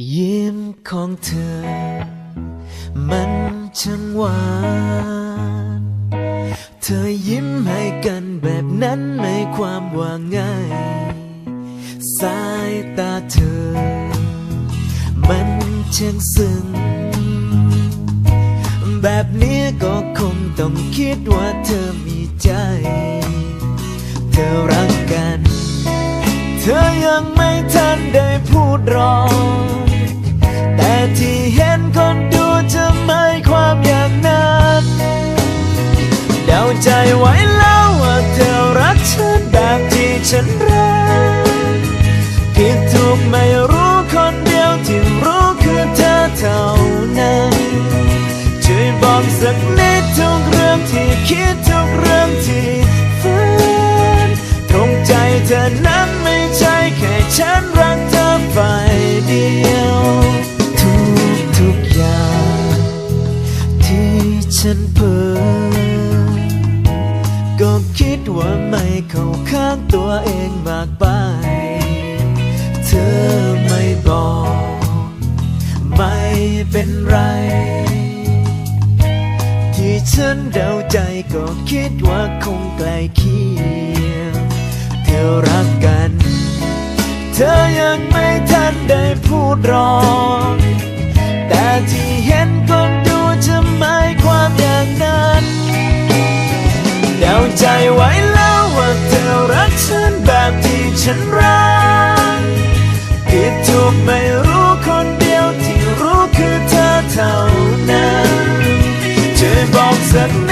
ยิ้มของเธอ มันช่างหวาน เธอยิ้มให้กันแบบนั้นไม่ความว่าง่าย สายตาเธอ มันช่างซึ้ง แบบนี้ก็คงต้องคิดว่าเธอมีใจ เธอรักกัน เธอยังไม่ทันได้พูดรอ แต่ที่เห็นคนดูจะไม่ความอย่างนั้นเดาใจไว้แล้วว่าเธอรักฉันแบบที่ฉันรัก ดียวทุกทุกๆอย่างที่ฉันเพ้อก็คิดว่าไม่เข้าข้างตัวเองมากไป เธอไม่บอก ไม่เป็นไร ที่ฉันเดาใจก็คิดว่าคงใกล้เคียงเธอรักกัน เธอยังไม่ทันได้พูดรอกแต่ที่เห็นคนดูจะไม่ความอย่างนั้นเดาใจไว้แล้วว่าเธอรักฉันแบบที่ฉันรักผิดถูกไม่รู้คนเดียวที่รู้คือเธอเท่านั้นช่วยบอกสักนิ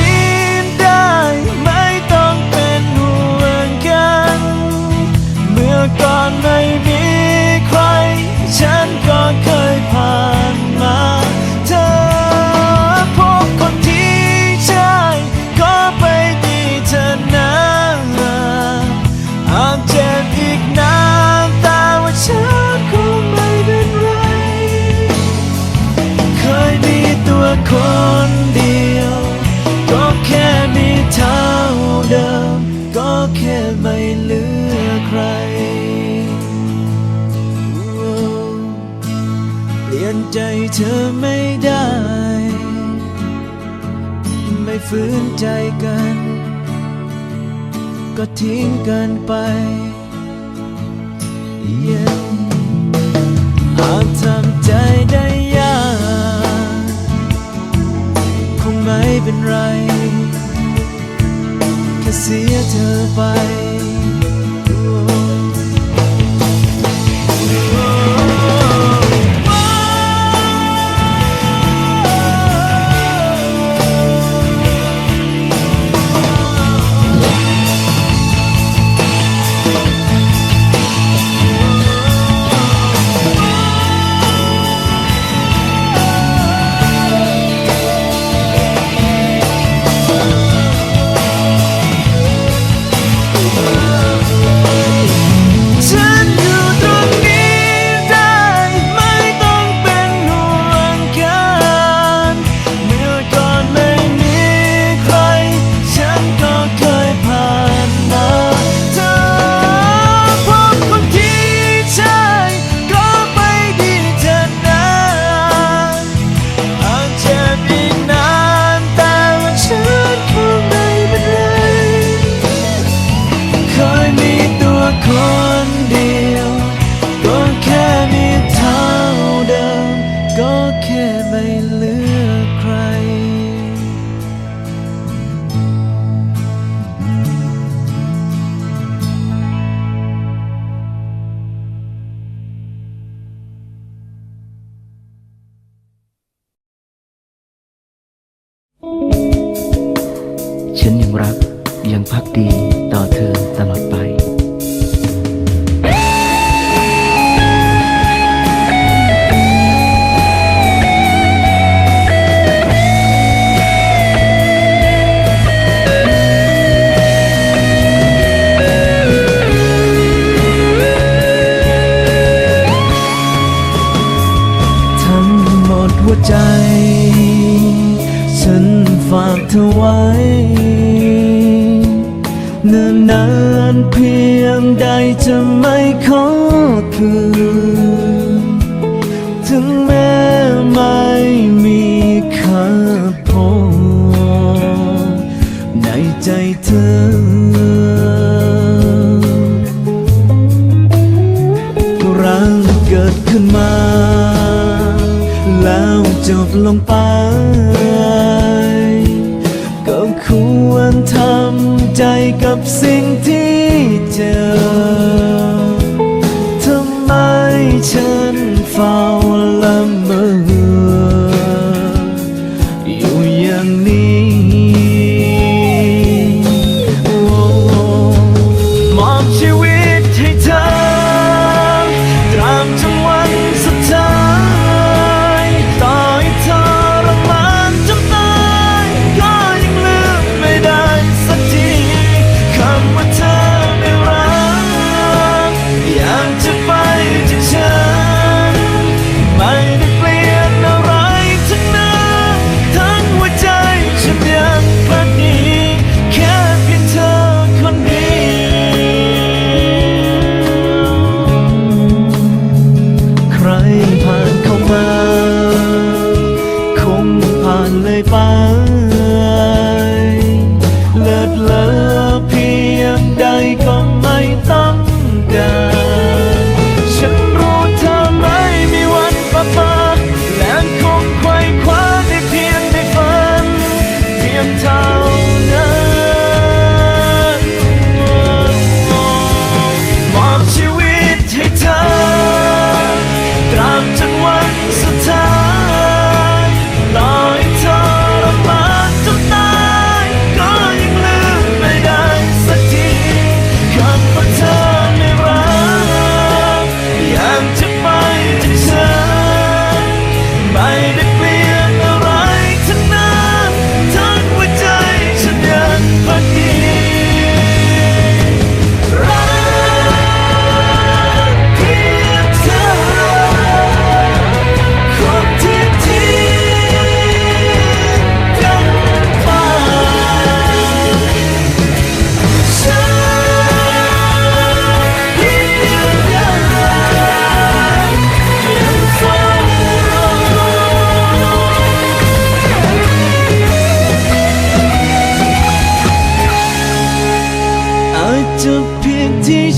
ฝืนใจกัน ก็ทิ้งกันไปเย็นหากทำใจได้ยากคงไม่เป็นไร แค่เสียเธอไป พักดีต่อเธอตลอดไปดหัวใจ ฉันฝากเธอไว้ นานนานเพียงใดจะไม่ขอคืน ถึงแม้ไม่มีค่าพอในใจเธอิดขึ้นมา แล้วจบลงไป กับสิ่งที่เจอ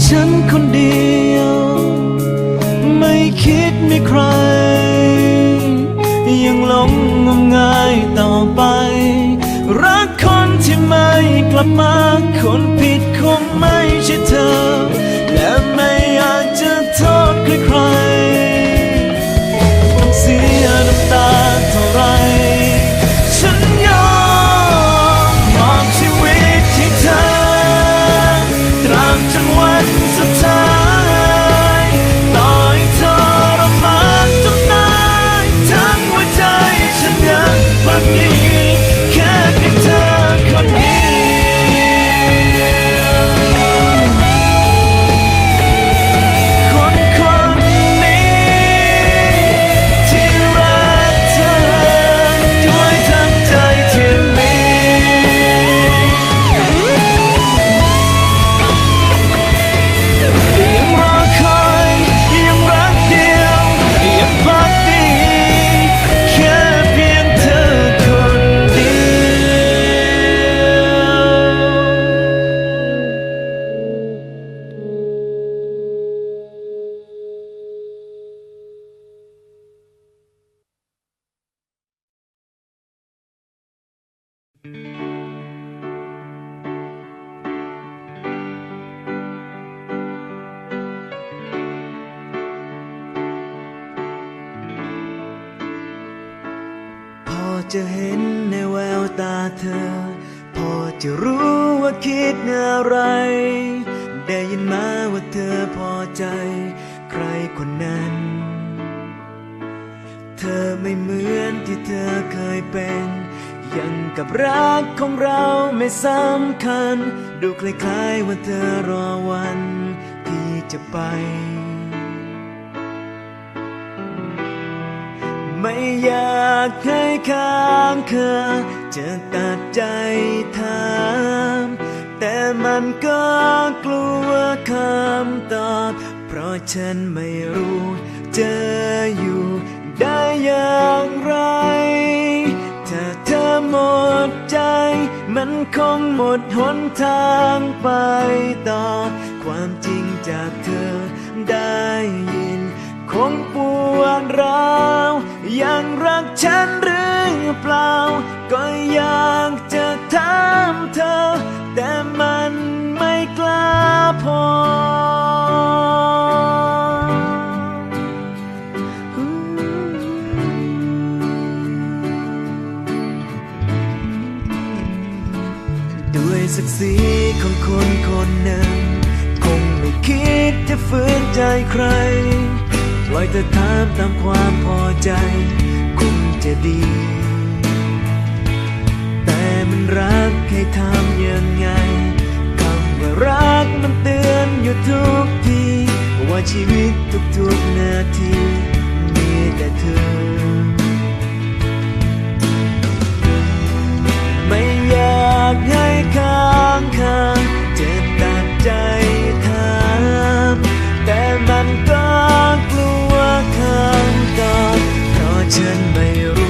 ฉันคนเดียว ไม่คิดมีใคร ยังหลงงมงายต่อไป รักคนที่ไม่กลับมาคน จะเห็นในแววตาเธอ พอจะรู้ว่าคิดอะไร ได้ยินมาว่าเธอพอใจ ใครคนนั้น เธอไม่เหมือนที่เธอเคยเป็น ยังกับรักของเราไม่สำคัญ ดูคล้ายๆว่าเธอรอวันที่จะไป ไม่อยากให้ค้างเคาจะตัดใจถาม แต่มันก็กลัวคำตอบ เพราะฉันไม่รู้จะอยู่ได้อย่างไร ถ้าเธอหมดใจ มันคงหมดหนทางไปต่อ ความจริงจาก ฉันหรือเปล่า ก็อยากจะถามเธอ แต่มันไม่กล้าพอ ด้วยศักดิ์ศรีของคนคนหนึ่ง คงไม่คิดจะฝืนใจใคร อยเธอถามตามความพอใจ คงจะดี แต่มันรักให้ทำยังไงคำว่ารักมันเตือนอยู่ทุกที ว่าชีวิตทุกๆนาทีมีแต่เธอ ไม่อยากให้ค้างคาจะตัดใจ เพร